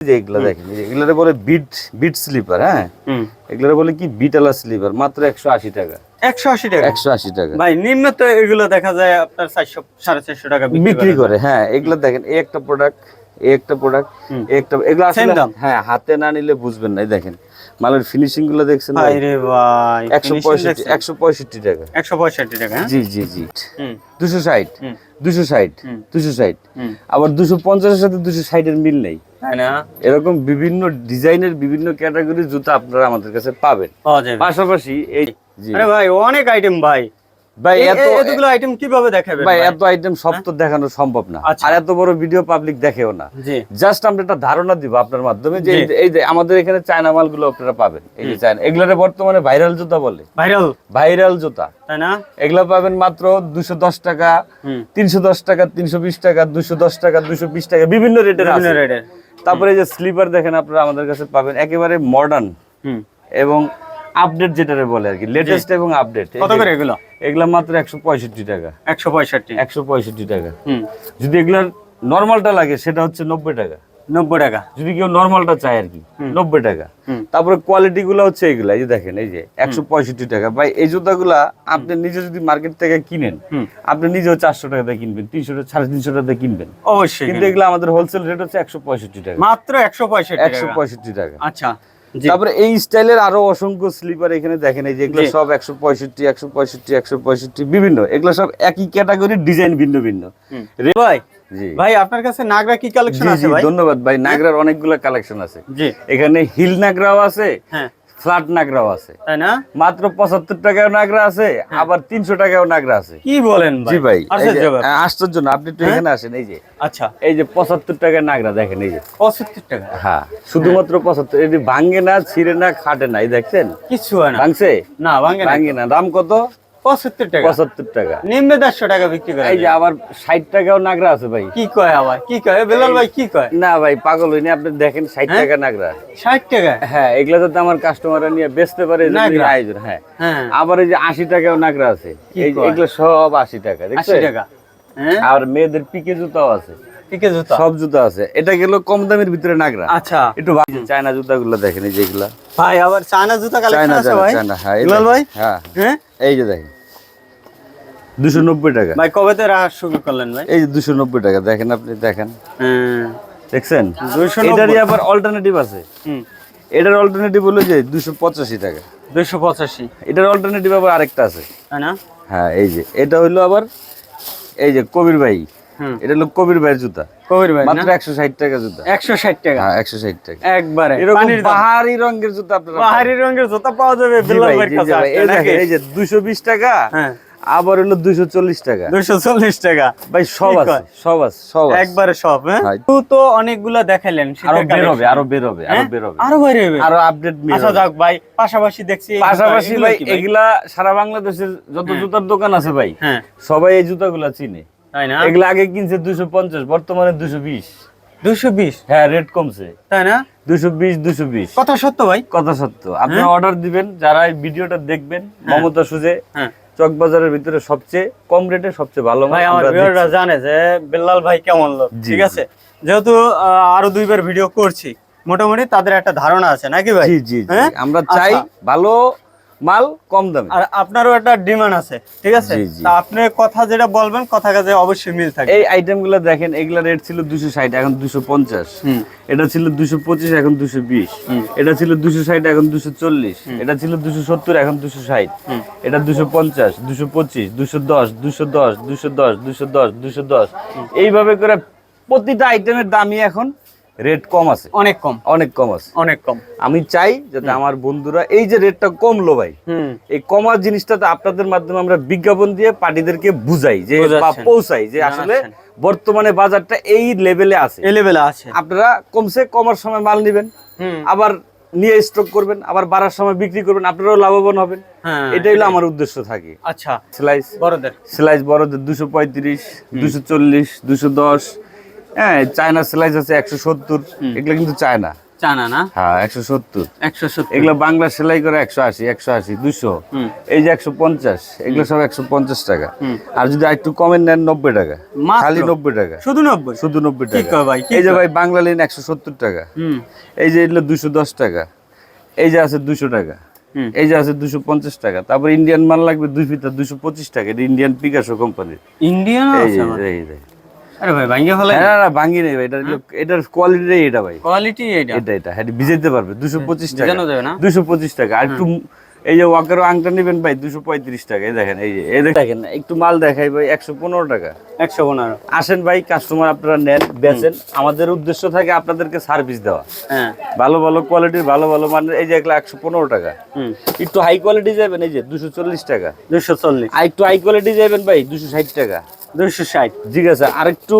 যে এগুলো দেখেন এগুলোরে বলে বিট বিট স্লিপার হ্যাঁ? এগুলোরে বলে কি? বিটালা স্লিপার মাত্র একশো আশি টাকা। একশো আশি টাকা? একশো আশি টাকা। ভাই নিম্ন তো এগুলো দেখা যায় আপনার চারশো সাড়ে চারশো টাকা বিক্রি করে হ্যাঁ এগুলো দেখেন এই একটা প্রোডাক্ট এই একটা প্রোডাক্ট। একটা এগুলো আসলে হ্যাঁ হাতে না নিলে বুঝবেন না দেখেন। মালের ফিনিশিংগুলো দেখছেন ভাই রে ভাই একশো পঁয়ষট্টি একশো পঁয়ষট্টি টাকা। একশো পঁয়ষট্টি টাকা হ্যাঁ? জি জি জি। হুম। দুশো ষাট। হুম। দুশো ষাট। হুম। দুশো ষাট। হুম। আবার দুশো পঞ্চাশের সাথে দুশো ষাটের মিল নেই। না? এরকম বিভিন্ন ডিজাইনের বিভিন্ন ক্যাটাগরির জুতা আপনারা আমাদের কাছে পাবেন। পাশাপাশি এই আরে ভাই অনেক আইটেম ভাই। ভাই এত এতগুলো আইটেম কীভাবে দেখাবেন ভাই এত আইটেম সব তো দেখানো সম্ভব না। আচ্ছা। আর এত বড় ভিডিও পাবলিক দেখেও না। জাস্ট আমরা একটা ধারণা দিব আপনার মাধ্যমে যে এই যে- আমাদের এখানে চায়না মালগুলো আপনারা পাবেন। এই যে চায়না এগুলোরে বর্তমানে ভাইরাল জুতা বলে। ভাইরাল ভাইরাল জুতা। তাই না? এগুলো পাবেন মাত্র দুশো দশ টাকা হুম। তিনশো দশ টাকা তিনশো বিশ টাকা দুশো দশ টাকা দুশো বিশ টাকা বিভিন্ন রেটের আছে। তারপরে যে স্লিপার দেখেন আপনারা আমাদের কাছে পাবেন। একেবারে মডার্ন এবং আপডেট যেটারে বলে আর কি লেটেস্ট এবং আপডেট কত করে এগুলো? এগুলা মাত্র একশো পঁয়ষট্টি টাকা। একশো পঁয়ষট্টি। একশো পঁয়ষট্টি টাকা। হুম। যদি এগুলার নর্মালটা লাগে সেটা হচ্ছে নব্বই টাকা। নব্বই টাকা। যদি কেউ নর্মালটা চায় আর কি নব্বই টাকা। তারপরে কোয়ালিটি গুলো হচ্ছে এগুলা এই যে দেখেন এই যে একশো পঁয়ষট্টি টাকা। ভাই এই জুতাগুলা আপনি নিজে যদি মার্কেট থেকে কিনেন আপনি নিজেও চারশো টাকা দিয়ে কিনবেন তিনশো টাকা সাড়ে তিনশো টাকা দিয়ে কিনবেন। অবশ্যই কিন্তু এগুলো আমাদের হোলসেল রেট হচ্ছে একশো পঁয়ষট্টি টাকা। মাত্র একশো পঁয়ষট্টি একশো টাকা পঁয়ষট্টি টাকা। আচ্ছা। তারপরে এই স্টাইলের আরও অসংখ্য স্লিপার এখানে দেখেন এই যেগুলো সব একশো পঁয়ষট্টি একশো পঁয়ষট্টি একশো পঁয়ষট্টি বিভিন্ন। এগুলো সব একই ক্যাটাগরির ডিজাইন ভিন্ন ভিন্ন। রে ভাই ভাই আপনার কাছে নাগরা কি কালেকশন আছে ভাই? ধন্যবাদ ভাই। নাগরার অনেকগুলো কালেকশন আছে। এখানে হিল নাগরাও আছে। হ্যাঁ। ফ্ল্যাট নাগরাও আছে। তাই না? মাত্র পঁচাত্তর টাকাও নাগরা আছে আবার তিনশো টাকাও নাগরা আছে। কি বলেন জি ভাই আশ্চর্য না আপনি একটু এখানে আসেন এই যে। আচ্ছা। এই যে পঁচাত্তর টাকার নাগরা দেখেন এই যে। পঁচাত্তর টাকা? হ্যাঁ শুধুমাত্র পঁচাত্তর এটি ভাঙ্গে না ছিঁড়ে না খাটে না এই দেখছেন? কিছু হয় না। ভাঙছে? না ভাঙে না। ভাঙ্গে না। দাম কত? পঁচাত্তর টাকা। পঁচাত্তর টাকা। নিম্নে দেড়শো টাকা বিক্রি করে এই যে আবার ষাট টাকাও নাগরা আছে ভাই। কি কয় আবার? কি কয়? বেলাল ভাই কি কয়? না ভাই পাগল হইনি। আপনি দেখেন ষাট হ্যাঁ? টাকা নাগরা। ষাট টাকা? হ্যাঁ এগুলা যাতে আমার কাস্টমাররা নিয়ে বেচতে পারে আয়োজন হ্যাঁ। হ্যাঁ। আবার এই যে আশি টাকাও নাগরা আছে। এগুলো সব আশি টাকা আশি টাকা। হ্যাঁ? আর মেয়েদের পিকে জুতাও আছে। জুতা? সব জুতা আছে। এটা গেল কম দামের ভিতরে নাগরা। আচ্ছা। একটু চায়না জুতাগুলো দেখেন এই যেগুলা ভাই আবার চায়না জুতা কালেকশন আছে ভাই? চায়না হ্যাঁ এই ভাই? হ্যাঁ। হ্যাঁ? এই যে দেখেন টাকা। ভাই কবে থেকে রাখা শুরু করলেন ভাই? এই যে দুশো নব্বই টাকা দেখেন আপনি দেখেন। হ্যাঁ। দেখছেন? 290 এটারই আবার অল্টারনেটিভ আছে। হুম। এটার অল্টারনেটিভ হলো যে দুশো পঁচাশি টাকা। দুইশো পঁচাশি। এটার অল্টারনেটিভ আবার আরেকটা আছে। তাই না? হ্যাঁ এই যে এটা হইল আবার এই যে কবির ভাই। এটা হলো কবির ভাইয়ের জুতা। কবির ভাই মাত্র একশো ষাট টাকা জুতা। একশো ষাট টাকা? হ্যাঁ একশো ষাট টাকা। একবারে। এরকম পাহাড়ি রঙের জুতা আপনারা পাহাড়ি রঙের জুতা পাওয়া যাবে জি ভাইয়ের কাছে এই যে দুশো বিশ টাকা হ্যাঁ। আবার হলো দুশো চল্লিশ টাকা। দুইশো চল্লিশ টাকা। ভাই সব আছে সব আছে সব একবারে সব হ্যাঁ? হ্যাঁ। তো তো অনেকগুলা দেখাইলেন আরও বের হবে আরও বের হবে আরও হ্যাঁ? বের হবে। আরও বাইরে হবে? আরও আপডেট আচ্ছা যাক ভাই পাশাপাশি দেখছি পাশাপাশি ভাই এগুলা সারা বাংলাদেশের যত জুতার দোকান আছে ভাই হ্যাঁ। সবাই এই জুতাগুলা চিনে। তাই না? এগুলা আগে কিনছে দুশো পঞ্চাশ বর্তমানে দুশো বিশ। দুশো বিশ? হ্যাঁ রেট কমছে। তাই না? দুশো বিশ দুশো বিশ। কথা সত্য ভাই। কথা সত্য। আপনি অর্ডার দিবেন যারা এই ভিডিওটা দেখবেন মমতা সুজে হ্যাঁ। চকবাজারের ভিতরে সবচেয়ে কম রেটে সবচেয়ে ভালো ভাই আমার ভিউয়াররা জানে যে বেল্লাল ভাই কেমন লোক ঠিক আছে? যেহেতু আরও দুইবার ভিডিও করছি মোটামুটি তাদের একটা ধারণা আছে নাকি ভাই? জি জি জি। হ্যাঁ? আমরা চাই আচ্ছা। ভালো মাল কম দামে। আর আপনারও একটা ডিমান্ড আছে ঠিক আছে। তা আপনি কথা যেটা বলবেন কথা কাজে অবশ্যই মিল থাকে। এই আইটেমগুলো দেখেন এগুলা রেট ছিল দুশো ষাট এখন দুশো পঞ্চাশ। হুম। এটা ছিল দুশো পঁচিশ এখন দুশো বিশ। হুম। এটা ছিল দুশো ষাট এখন দুশো চল্লিশ। এটা ছিল দুশো সত্তর এখন দুশো ষাট। হুম। এটা দুশো পঞ্চাশ দুশো পঁচিশ দুশো দশ দুশো দশ দুশো দশ দুশো দশ দুশো। দশ এইভাবে করে প্রতিটা আইটেমের দামই এখন রেট কম আছে। অনেক কম। অনেক কম আছে। অনেক কম। আমি চাই যাতে আমার বন্ধুরা এই যে রেটটা কমলো ভাই এই কমার জিনিসটাতে আপনাদের মাধ্যমে আমরা বিজ্ঞাপন দিয়ে পার্টিদেরকে বুঝাই যে বা পৌঁছাই যে আসলে বর্তমানে বাজারটা এই লেভেলে আছে। এলেবেলা আছে। আপনারা কমসে কমার সময় মাল নেবেন। আবার নিয়ে স্টক করবেন আবার বাড়ার সময় বিক্রি করবেন আপনারাও লাভবান হবেন। হ্যাঁ এটাই হলো আমার উদ্দেশ্য থাকে। আচ্ছা। স্লাইস বড়দের। স্লাইস বড়দের দুশো পঁয়ত্রিশ দুশো চল্লিশ দুশো দশ হ্যাঁ চায়না স্লাইস আছে একশো সত্তর এগুলো কিন্তু চায়না চানা না? হ্যাঁ একশো সত্তর। একশো সত্তর। এগুলো বাংলা সেলাই করে একশো আশি একশো আশি দুশো এই যে একশো পঞ্চাশ এগুলো সব একশো পঞ্চাশ টাকা। হুম। আর যদি একটু কমে নেন নব্বই টাকা। খালি নব্বই টাকা। শুধু নব্বই? শুধু নব্বই টাকা। ভাই, এই যে ভাই বাংলা লিন একশো সত্তর টাকা। এই যে এগুলো দুশো দশ টাকা। এই যে আছে দুশো টাকা। এই যে আছে দুশো পঞ্চাশ টাকা। তারপর ইন্ডিয়ান মাল লাগবে দুই ফিতা দুশো পঁচিশ টাকা। ইন্ডিয়ান পিকাসো কোম্পানির ইন্ডিয়ান এই আরে ভাই ভাঙ্গে ফেলে হ্যাঁ, না না ভাঙ্গি নেই ভাই এটা এটার কোয়ালিটি এটা ভাই। কোয়ালিটি এটা এটা এটা হ্যাঁ ভিজাইতে পারবে দুশো পঁচিশ টাকা। ভিজানো যাবে না? দুশো পঁচিশ টাকা আর একটু এই যে ওয়াকারও আংটা নেবেন ভাই দুশো পঁয়ত্রিশ টাকা এই দেখেন এই যে এই দেখেন একটু মাল দেখাই ভাই একশো পনেরো টাকা। একশো পনেরো। আসেন ভাই কাস্টমার আপনারা নেন বেচেন। আমাদের উদ্দেশ্য থাকে আপনাদেরকে সার্ভিস দেওয়া। হ্যাঁ। ভালো ভালো কোয়ালিটির ভালো ভালো মানের এই যে একলা একশো পনেরো টাকা। হুম। একটু হাই কোয়ালিটি যাবেন এই যে দুশো চল্লিশ টাকা। দুশো চল্লিশ। আর একটু হাই কোয়ালিটি যাবেন ভাই দুশো ষাট টাকা। দুশো ষাট। ঠিক আছে আর একটু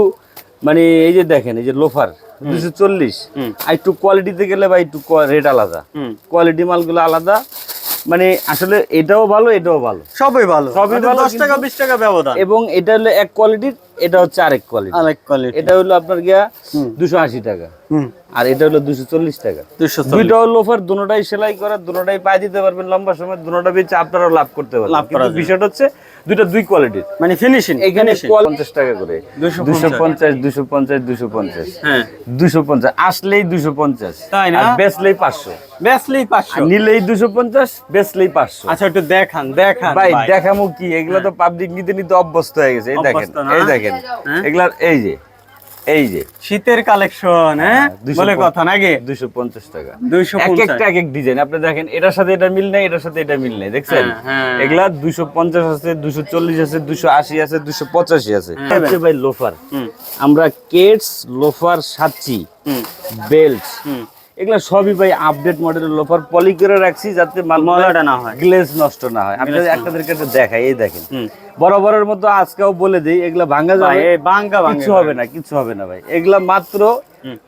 মানে এই যে দেখেন এই যে লোফার দুশো চল্লিশ। হুম। আর একটু কোয়ালিটিতে গেলে বা একটু রেট আলাদা। হুম। কোয়ালিটি মালগুলো আলাদা। মানে আসলে এটাও ভালো এটাও ভালো। সবই ভালো। সবই ভালো, দশ টাকা বিশ টাকা ব্যবধান। এবং এটা হলো এক কোয়ালিটির এটা হচ্ছে আরেক কোয়ালিটি আরেক কোয়ালিটি এটা হলো আপনার গিয়া দুশো আশি টাকা। আর এটা হলো দুশো চল্লিশ টাকা। দুইটা লোফার দুটোটাই সেলাই করা দুটোটাই পায়ে দিতে পারবেন লম্বা সময় দুটোটা বেচে আপনারাও লাভ করতে পারবেন। কিন্তু বিষয়টা হচ্ছে দুইটা দুই কোয়ালিটির মানে ফিনিশিং এখানে পঞ্চাশ টাকা করে। দুশো পঞ্চাশ। দুশো পঞ্চাশ দুশো পঞ্চাশ হ্যাঁ। দুশো পঞ্চাশ আসলেই দুশো পঞ্চাশ। তাই না? আর বেচলেই পাঁচশো। বেসলেই পাঁচশো। নিলেই দুশো পঞ্চাশ বেচলেই পাঁচশো। আচ্ছা একটু দেখান দেখান ভাই দেখামো কি? এগুলো তো পাবলিক নিতে নিতে অভ্যস্ত হয়ে গেছে। এই দেখেন এই দেখেন। হ্যাঁ? এগুলার এই যে এই যে। শীতের কালেকশন হ্যাঁ? বলে কথা নাকি? দুশো পঞ্চাশ টাকা। দুইশো এক একটা এক এক ডিজাইন আপনি দেখেন এটার সাথে এটা মিল নাই এটার সাথে এটা মিল নাই দেখছেন? হ্যাঁ, হ্যাঁ। এগুলা দুশো পঞ্চাশ আছে দুশো চল্লিশ আছে দুশো আশি আছে দুশো পঁচাশি আছে। হ্যাঁ। ভাই লোফার আমরা কেটস লোফার সাচ্চি বেল্ট এগুলা সবই ভাই আপডেট মডেলের লোফার পলি করে রাখছি যাতে ময়লাটা না হয়। গ্লেজ নষ্ট না হয়। আপনাদের আপনাদেরকে একটা দেখাই এই দেখেন। বরাবরের মতো আজকেও বলে দিই এগুলা ভাঙা ভাই যাবে বাঙ্গা কিছু হবে না কিছু হবে না ভাই। এগুলা মাত্র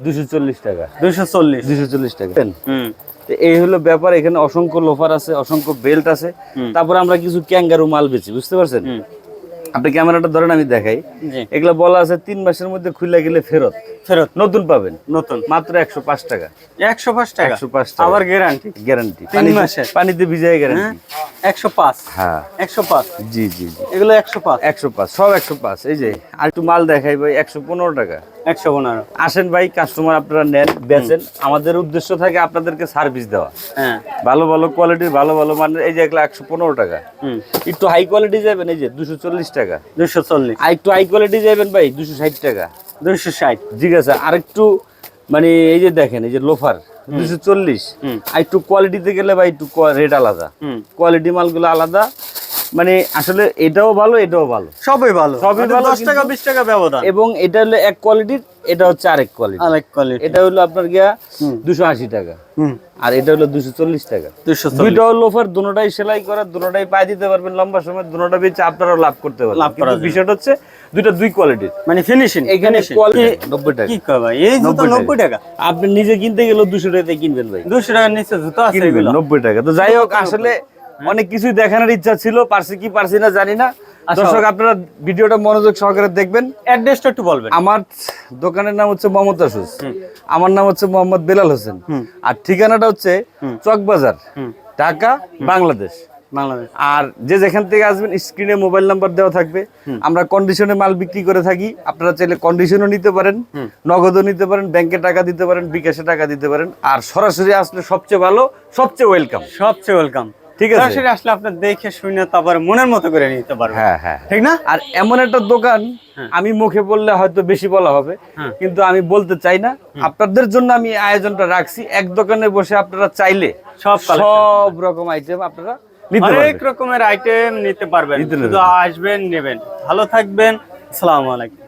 দুশো চল্লিশ টাকা। দুশো চল্লিশ। দুশো চল্লিশ টাকা। হুম। তো এই হলো ব্যাপার এখানে অসংখ্য লোফার আছে অসংখ্য বেল্ট আছে। তারপর আমরা কিছু ক্যাঙ্গারু মাল বেচি বুঝতে পারছেন? আপনি ক্যামেরাটা ধরেন আমি দেখাই। এগুলা বলা আছে তিন মাসের মধ্যে খুলে গেলে ফেরত। ফেরত নতুন পাবেন। নতুন। মাত্র একশো পাঁচ টাকা। একশো পাঁচ টাকা? একশো পাঁচ টাকা। আবার গ্যারান্টি গ্যারান্টি তিন মাসের? পানিতে ভিজাই গ্যারান্টি একশো পাঁচ। হ্যাঁ। একশো পাঁচ? জি জি জি। এগুলো একশো পাঁচ? একশো পাঁচ সব একশো পাঁচ। এই যে আর একটু মাল দেখাই ভাই একশো পনেরো টাকা। একশো পনেরো। আসেন ভাই কাস্টমার আপনারা নেন বেচেন। আমাদের উদ্দেশ্য থাকে আপনাদেরকে সার্ভিস দেওয়া। হ্যাঁ। ভালো ভালো কোয়ালিটির ভালো ভালো মানের। এই যে এগুলো একশো পনেরো টাকা। হুম। একটু হাই কোয়ালিটি যাবেন এই যে দুশো চল্লিশ টাকা। দুশো চল্লিশ। আর একটু হাই কোয়ালিটি যাবেন ভাই দুশো ষাট টাকা। দুশো ষাট। ঠিক আছে আর একটু মানে এই যে দেখেন এই যে লোফার দুশো চল্লিশ। আর একটু কোয়ালিটিতে গেলে বা একটু রেট আলাদা। কোয়ালিটি মালগুলো আলাদা। মানে আসলে এটাও ভালো এটাও ভালো। সবই ভালো। সবই ভালো, দশ টাকা বিশ টাকা ব্যবধান। এবং এটা হলো এক কোয়ালিটির এটা হচ্ছে আরেক কোয়ালিটি আরেক কোয়ালিটি এটা হলো আপনার গিয়া হুম। দুশো আশি টাকা। আর এটা হলো দুশো চল্লিশ টাকা। দুশো চল্লিশ। দুইটাও লোফার দুটোটাই সেলাই করা দুটোটাই পায়ে দিতে পারবেন লম্বা সময় দুটোটা বেচে আপনারাও লাভ করতে পারবেন। কিন্তু বিষয়টা হচ্ছে দুইটা দুই কোয়ালিটির মানে ফিনিশিং এখানে কোয়ালিটি নব্বই টাকা। কি কয় ভাই এই জুতো 90 টাকা। আপনি নিজে কিনতে গেলে দুশো টাকাতে কিনবেন ভাই। দুশো টাকার নিচে জুতো আছে এগুলো। নব্বই টাকা। তো যাই হোক আসলে অনেক কিছুই দেখানোর ইচ্ছা ছিল পারছি কি পারছি না জানি না। দর্শক আপনারা ভিডিওটা মনোযোগ সহকারে দেখবেন। অ্যাড্রেসটা একটু বলবেন। আমার দোকানের নাম হচ্ছে মোহাম্মদ আশুস আমার নাম হচ্ছে মোহাম্মদ বেলাল হোসেন। আর ঠিকানাটা হচ্ছে চকবাজার। ঢাকা বাংলাদেশ। বাংলাদেশ। আর যে যেখান থেকে আসবেন স্ক্রিনে মোবাইল নাম্বার দেওয়া থাকবে। আমরা কন্ডিশনে মাল বিক্রি করে থাকি। আপনারা চাইলে কন্ডিশনও নিতে পারেন নগদও নিতে পারেন ব্যাংকে টাকা দিতে পারেন বিকাশে টাকা দিতে পারেন। আর সরাসরি আসলে সবচেয়ে ভালো সবচেয়ে ওয়েলকাম সবচেয়ে ওয়েলকাম ঠিক আছে। সরাসরি আসলে আপনি দেখে শুনে তারপরে মনের মতো করে নিতে পারবেন। হ্যাঁ হ্যাঁ। ঠিক না? আর এমন একটা দোকান আমি মুখে বললে হয়তো বেশি বলা হবে হ্যাঁ। কিন্তু আমি বলতে চাই না। আপনাদের জন্য আমি আয়োজনটা রাখছি। এক দোকানে বসে আপনারা চাইলে সব সব রকম আইটেম আপনারা অনেক রকমের আইটেম নিতে পারবেন। আসবেন নেবেন। ভালো থাকবেন। আসসালামু আলাইকুম।